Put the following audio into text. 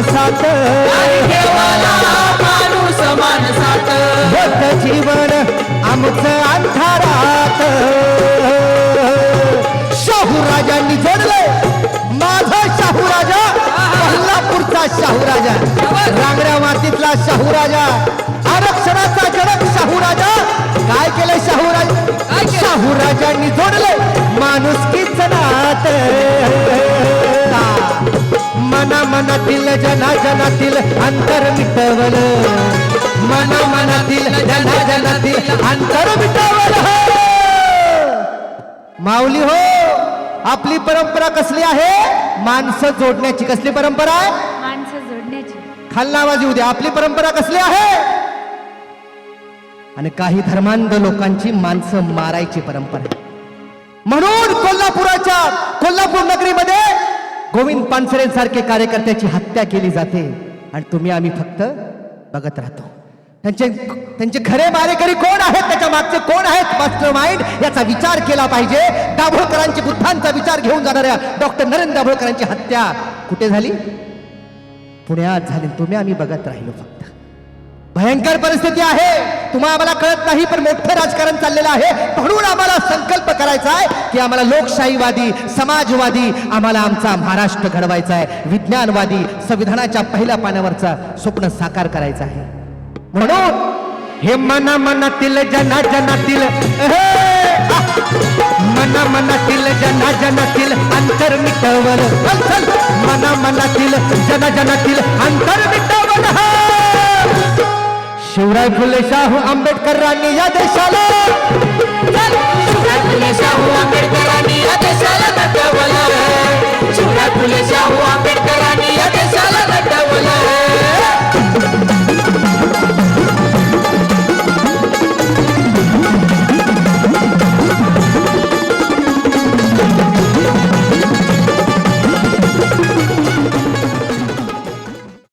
माणसात. माणूस माणसात. होत जीवन आमचं अंधारात. शाहू राजांनी जोडलंय माझा शाहू राजा कोल्हापूरचा शाहू राजा रांगड्या मातीतला शाहू राजा आरक्षणाचा जनक शाहू राजा. काय केलंय शाहू राजा शाहू राजांनी जोडलंय माणुसकीच नात. मना मनातील जना जनातील अंतर मिटवल. मना मनातील जना जनातील अंतर मिटवल. माऊली हो आपली परंपरा कसली आहे? माणसं जोडण्याची कसली परंपरा आहे? माणसं जोडण्याची. खालना आवाज येऊ द्या आपली परंपरा कसली आहे? आणि काही धर्मांध लोकांची माणसं मारायची परंपरा आहे. म्हणून कोल्हापुराच्या कोल्हापूर नगरीमध्ये गोविंद पानसरेंसारखे कार्यकर्त्याची हत्या केली जाते. आणि तुम्ही आम्ही फक्त बघत राहतो. त्यांचे त्यांचे खरे मारेकरी कोण आहेत? त्याच्या मागचे कोण आहेत? मास्टर माइंड याचा विचार केला पाहिजे. दाभोळकरांची बुद्धांचा विचार घेऊन जाणाऱ्या डॉक्टर नरेंद्र दाभोळकरांची हत्या कुठे झाली? पुण्यात झाली. तुम्ही आम्ही बघत राहिलो फक्त. भयंकर परिस्थिती आहे. तुम्हाला आम्हाला कळत नाही पण मोठं राजकारण चाललेलं आहे. म्हणून आम्हाला संकल्प करायचा आहे की आम्हाला लोकशाहीवादी समाजवादी आम्हाला आमचा महाराष्ट्र घडवायचा आहे. विज्ञानवादी संविधानाच्या पहिल्या पाण्यावरचा स्वप्न साकार करायचं आहे. म्हणून हे मना मनातील जना जनातील मना मनातील जना जनातील अंतर मिटवल. मना मनातील जना जनातील अंतर मिटवल हा. शिवराय फुले शाहू आंबेडकरांनी या देशाला.